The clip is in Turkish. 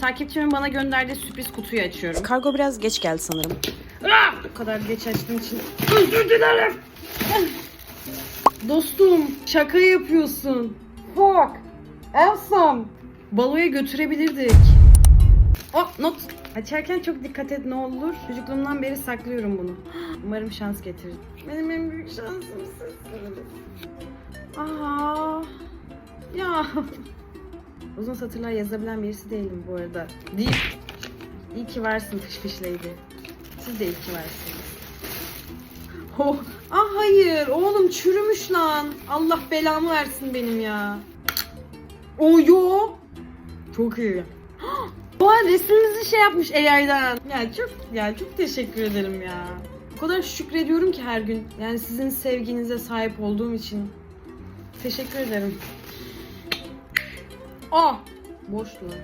Takipçimin bana gönderdiği sürpriz kutuyu açıyorum. Kargo biraz geç geldi sanırım. Ah! Bu kadar geç açtığım için özür dilerim. Dostum şaka yapıyorsun. Fuck. Awesome. Baloya götürebilirdik. Oh not. Açarken çok dikkat et ne olur. Çocukluğumdan beri saklıyorum bunu. Umarım şans getirir. Benim en büyük şansım sizsiniz. Aa. Ya. Uzun satırlar yazabilen birisi değilim bu arada. Değil. İyi ki varsın fış fışleydi. Siz de iyi ki varsınız. Oh. Ah hayır oğlum çürümüş lan. Allah belamı versin benim ya. O yo. Çok iyi. Oha resmimizi şey yapmış AI'dan. Ya çok ya çok teşekkür ederim ya. O kadar şükrediyorum ki her gün. Yani sizin sevginize sahip olduğum için. Teşekkür ederim. Ah! Boş lan.